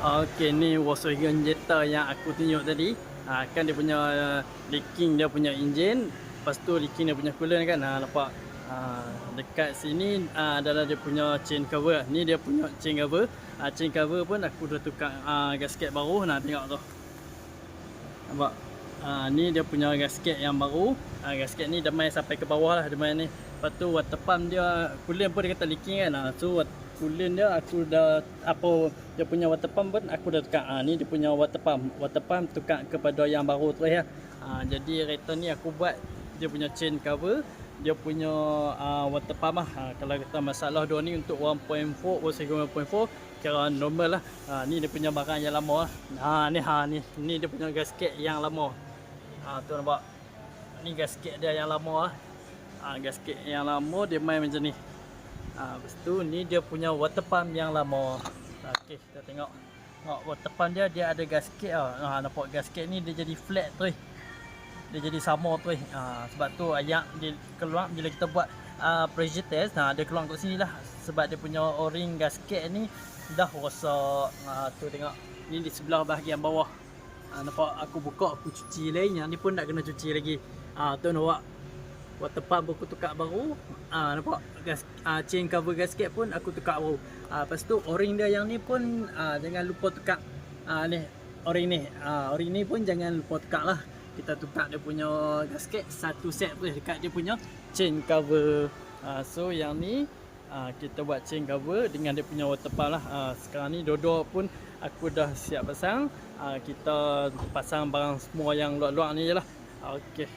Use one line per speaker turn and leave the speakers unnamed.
Okey ni washer injector yang aku tunjuk tadi. Ha, kan dia punya uh, leaking dia punya enjin. Lepas tu leaking dia punya coolant kan. Ha, nampak. Ha, dekat sini uh, adalah dia punya chain cover. Ni dia punya chain cover. Ha, chain cover pun aku dah tukar uh, gasket baru. Nah tengok tu. Nampak? Ha, ni dia punya gasket yang baru. Ha, gasket ni dah main sampai ke bawah lah dia main ni. Lepas tu water pump dia coolant pun dia kata leaking kan. Ha, so coolant dia aku dah apa dia punya water pump pun aku dah tukar. Ha, ni dia punya water pump. Water pump tukar kepada yang baru tu ya. Ha, jadi return ni aku buat dia punya chain cover dia punya uh, water pump lah. Ha, kalau kata masalah dia ni untuk 1.4 versus 1.4 kira normal lah. Ha, ni dia punya barang yang lama lah. Ha, ni ha ni ni dia punya gasket yang lama. Ha, tu nampak. Ni gasket dia yang lama lah. Ha, gasket yang lama dia main macam ni. Lepas tu ni dia punya water pump yang lama. Ha, Okey, kita tengok. Tengok water pump dia dia ada gasket ah. Ha, nampak gasket ni dia jadi flat tu. Dia jadi sama tu. Ha, sebab tu ayak dia keluar bila kita buat uh, pressure test, ha, dia keluar kat sini lah. Sebab dia punya o-ring gasket ni dah rosak. Ha, tu tengok. Ni di sebelah bahagian bawah. Ha, nampak aku buka aku cuci lain yang ni pun nak kena cuci lagi. Ha, tu nampak water pump aku tukar baru. Ah nampak gas ah, chain cover gasket pun aku tukar baru. Ah lepas tu o-ring dia yang ni pun ah, jangan lupa tukar ah ni o-ring ni. Ah o-ring ni pun jangan lupa tukar lah. Kita tukar dia punya gasket satu set tu dekat dia punya chain cover. Ah so yang ni ah, kita buat chain cover dengan dia punya water pump lah. Ah, sekarang ni dua-dua pun aku dah siap pasang. Ah, kita pasang barang semua yang luar-luar ni je lah. Ah, Okey.